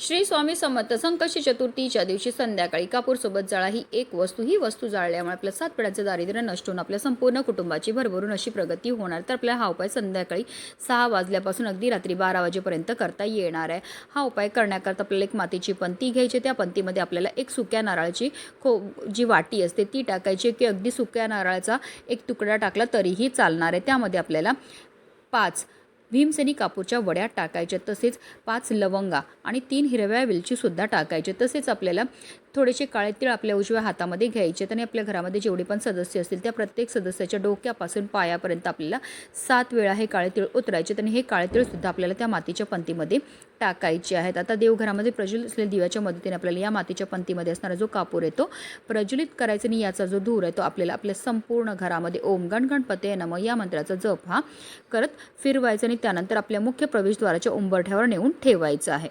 श्री स्वामी समर्थ संकष्टी चतुर्थीच्या दिवशी संध्याकाळी कापूरसोबत जाळा ही एक वस्तू ही वस्तू जाळल्यामुळे आपल्या सात पिढ्यांचं दारिद्र्य नष्ट होऊन आपल्या संपूर्ण कुटुंबाची भरभरून अशी प्रगती होणार. तर आपल्या हा उपाय संध्याकाळी सहा वाजल्यापासून अगदी रात्री बारा वाजेपर्यंत करता येणार आहे. हा उपाय करण्याकरता आपल्याला एक मातीची पंती घ्यायची त्या पंतीमध्ये आपल्याला एक सुक्या नारळाची खो जी वाटी असते ती टाकायची की अगदी सुक्या नारळाचा एक तुकडा टाकला तरीही चालणार आहे. त्यामध्ये आपल्याला पाच भीमसेनी कापूरच्या वड्या टाकायच्या तसेच पाच लवंगा आणि तीन हिरव्या वेलचीसुद्धा टाकायचे. तसेच आपल्याला थोडेसे काळे तीळ आपल्या उजव्या हातामध्ये घ्यायचे. आणि आपल्या घरामध्ये जेवढे पण सदस्य असतील त्या प्रत्येक सदस्याच्या डोक्यापासून पायापर्यंत आपल्याला सात वेळा हे काळे तीळ उतरायचे. आणि हे काळे तीळसुद्धा आपल्याला त्या मातीच्या पंतीमध्ये टाकायचे आहेत. आता देवघरामध्ये प्रज्वलित असलेल्या दिव्याच्या मदतीने आपल्याला या मातीच्या पंतीमध्ये असणारा जो कापूर आहे तो प्रज्वलित करायचा आणि याचा जो धूर आहे तो आपल्याला आपल्या संपूर्ण घरामध्ये ओम गण गणपते नम या मंत्राचा जप हा करत फिरवायचा आणि त्यानंतर आपल्या मुख्य प्रवेशद्वाराच्या उंबरठ्यावर नेऊन ठेवायचं आहे.